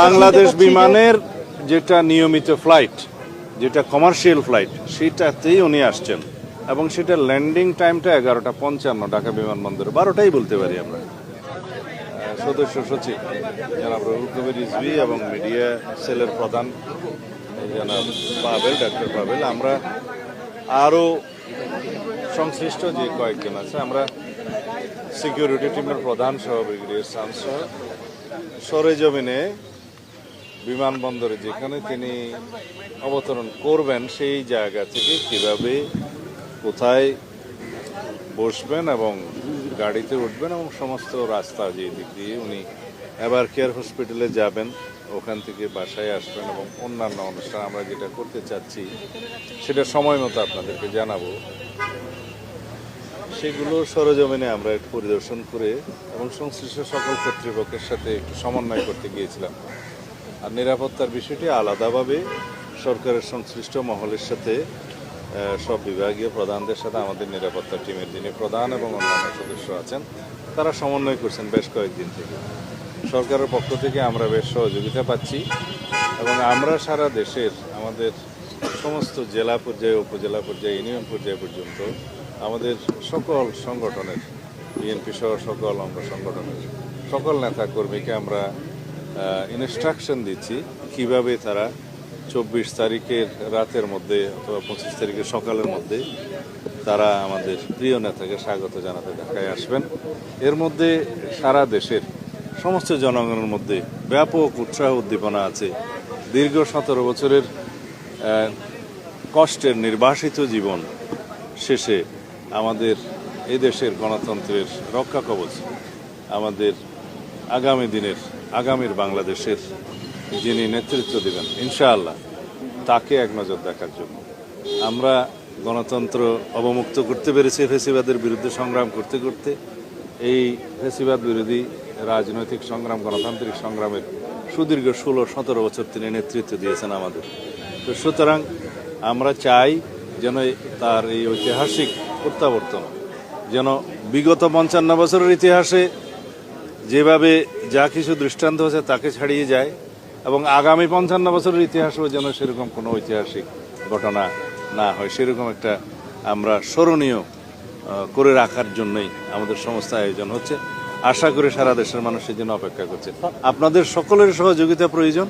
বাংলাদেশ বিমানের যেটা নিয়মিত ফ্লাইট, যেটা কমার্শিয়াল ফ্লাইট সেটাতেই উনি আসছেন। এবং সেটা ল্যান্ডিং টাইমটা এগারোটা পঞ্চান্ন ঢাকা বিমানবন্দরে, বারোটাই বলতে পারি আমরা। সদস্য সচিব, জনাব রহুল কবির রিজভি এবং মিডিয়া সেলের প্রধান, জনাব পাবেল ডাক্তার পাবেল আমরা আরও সংশ্লিষ্ট যে কয়েকজন আছে, আমরা সিকিউরিটি টিমের প্রধান সহ ব্রিগেডিয়ার সান সহ সরেজমিনে বিমানবন্দরে যেখানে তিনি অবতরণ করবেন, সেই জায়গা থেকে কীভাবে কোথায় বসবেন এবং গাড়িতে উঠবেন এবং সমস্ত রাস্তা যে দিক দিয়ে উনি এবার কেয়ার হসপিটালে যাবেন, ওখান থেকে বাসায় আসবেন এবং অন্যান্য অনুষ্ঠান আমরা যেটা করতে চাচ্ছি, সেটা সময় মতো আপনাদেরকে জানাব। সেগুলো সরজমিনে আমরা একটু পরিদর্শন করে এবং সংশ্লিষ্ট সকল কর্তৃপক্ষের সাথে একটু সমন্বয় করতে গিয়েছিলাম। আর নিরাপত্তার বিষয়টি আলাদাভাবে সরকারের সংশ্লিষ্ট মহলের সাথে সব বিভাগীয় প্রধানদের সাথে, আমাদের নিরাপত্তা টিমের যিনি প্রধান এবং অন্যান্য সদস্য আছেন, তারা সমন্বয় করছেন বেশ কয়েকদিন থেকে। সরকারের পক্ষ থেকে আমরা বেশ সহযোগিতা পাচ্ছি এবং আমরা সারা দেশের, আমাদের সমস্ত জেলা পর্যায়ে, উপজেলা পর্যায়ে, ইউনিয়ন পর্যায়ে পর্যন্ত আমাদের সকল সংগঠনের, বিএনপি সহ সকল অঙ্গ সংগঠনের, সকল নেতা কর্মীকে আমরা ইনস্ট্রাকশন দিচ্ছি কীভাবে তারা চব্বিশ তারিখের রাতের মধ্যে অথবা পঁচিশ তারিখের সকালের মধ্যে তারা আমাদের প্রিয় নেতাকে স্বাগত জানাতে ঢাকায় আসবেন। এর মধ্যে সারা দেশের সমস্ত জনগণের মধ্যে ব্যাপক উৎসাহ উদ্দীপনা আছে। দীর্ঘ সতেরো বছরের কষ্টের নির্বাসিত জীবন শেষে আমাদের এই দেশের গণতন্ত্রের রক্ষা কবচ, আমাদের আগামী দিনের, আগামীর বাংলাদেশের যিনি নেতৃত্ব দেবেন, ইনশাআল্লাহ তাকে এক নজর দেখার জন্য। আমরা গণতন্ত্র অবমুক্ত করতে পেরেছি ফেসিবাদের বিরুদ্ধে সংগ্রাম করতে করতে। এই ফেসিবাদ বিরোধী রাজনৈতিক সংগ্রাম, গণতান্ত্রিক সংগ্রামের সুদীর্ঘ ষোলো, সতেরো বছর তিনি নেতৃত্ব দিয়েছেন আমাদের। তো সুতরাং আমরা চাই যেন তার এই ঐতিহাসিক প্রত্যাবর্তন। যেন বিগত পঞ্চান্ন বছরের ইতিহাসে যেভাবে যা কিছু দৃষ্টান্ত হয়েছে তাকে ছাড়িয়ে যায় এবং আগামী পঞ্চান্ন বছরের ইতিহাসেও যেন সেরকম কোনো ঐতিহাসিক ঘটনা না হয়, সেরকম একটা আমরা স্মরণীয় করে রাখার জন্যই আমাদের সমস্ত আয়োজন হচ্ছে। আশা করি সারা দেশের মানুষের জন্য অপেক্ষা করছে। আপনাদের সকলের সহযোগিতা প্রয়োজন।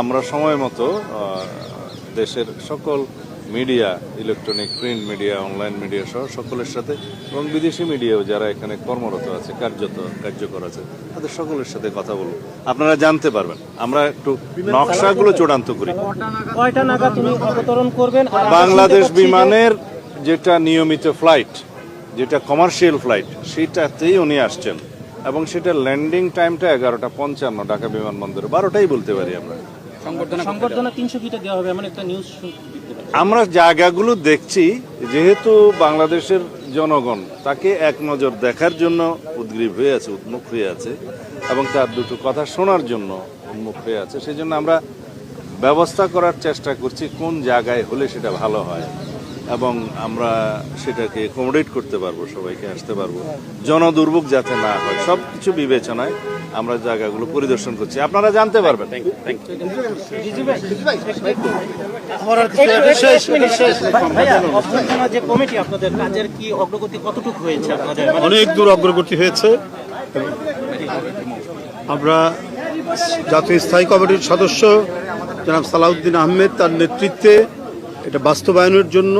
আমরা সময় মতো দেশের সকল media electronic print media online media সহ সকলের সাথে এবং বিদেশি মিডিয়াও যারা এখানে কর্মরত আছে কার্যত কার্যকর আছে তাদের সকলের সাথে কথা বলব আপনারা জানতে পারবেন। আমরা একটু নকশাগুলো চূড়ান্ত করি। কয়টা নাগাদ তিনি অবতরণ করবেন আর আমরা বাংলাদেশ বিমানের যেটা নিয়মিত ফ্লাইট যেটা কমার্শিয়াল ফ্লাইট সেটাতেই উনি আসছেন। এবং সেটা ল্যান্ডিং টাইমটা এগারোটা পঞ্চান্ন ঢাকা বিমানবন্দরে। বারোটাই বলতে পারি আমরা। সংবর্ধনা তিনশো ফিটে দেওয়া হবে এমন একটা নিউজ। আমরা জায়গাগুলো দেখছি, যেহেতু বাংলাদেশের জনগণ তাকে এক নজর দেখার জন্য উদ্গ্রীব হয়ে আছে, উন্মুখ হয়ে আছে, এবং তার দুটো কথা শোনার জন্য উন্মুখ হয়ে আছে সেই জন্য আমরা ব্যবস্থা করার চেষ্টা করছি কোন জায়গায় হলে সেটা ভালো হয়, এবং আমরা সেটাকে অ্যাকোমোডেট করতে পারব, সবাইকে আসতে পারব, জনদুর্ভোগ যাতে না হয় সব কিছু বিবেচনায় আমরা জায়গাগুলো পরিদর্শন করছি। আপনারা জানতে পারবেন। শেষ মিনিট শেষ। ভাইয়া অভ্যর্থনা যে কমিটি আপনাদের কাজের কি অগ্রগতি কতটুকু হয়েছে আপনাদের? অনেক দূর অগ্রগতি হয়েছে। আমরা জাতীয় স্থায়ী কমিটির সদস্য জনাব সালাউদ্দিন আহমেদ তার নেতৃত্বে এটা বাস্তবায়নের জন্য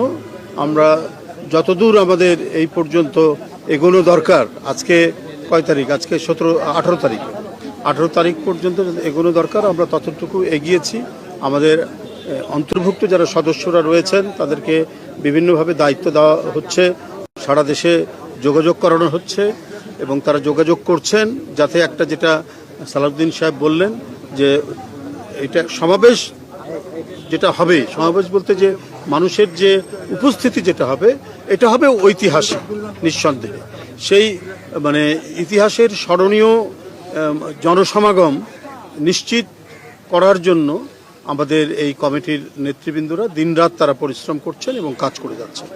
আমরা যতদূর আমাদের এই পর্যন্ত এগোনো দরকার আজকে কয় তারিখ? আজকে সতেরো, আঠারো তারিখ। আঠারো তারিখ পর্যন্ত এগোনো দরকার, আমরা ততটুকু এগিয়েছি। আমাদের অন্তর্ভুক্ত যারা সদস্যরা রয়েছেন, তাদেরকে বিভিন্নভাবে দায়িত্ব দেওয়া হচ্ছে। সারা দেশে যোগাযোগ করানো হচ্ছে এবং তারা যোগাযোগ করছেন, যাতে একটা যেটা সালাউদ্দিন সাহেব বললেন যে, এটা সমাবেশ যেটা হবে, সমাবেশ বলতে যে মানুষের যে উপস্থিতি যেটা হবে, এটা হবে ঐতিহাসিক, নিঃসন্দেহে। সেই মানে ইতিহাসের স্মরণীয় জনসমাগম নিশ্চিত করার জন্য আমাদের এই কমিটির নেতৃবৃন্দরা দিনরাত তারা পরিশ্রম করছেন এবং কাজ করে যাচ্ছেন।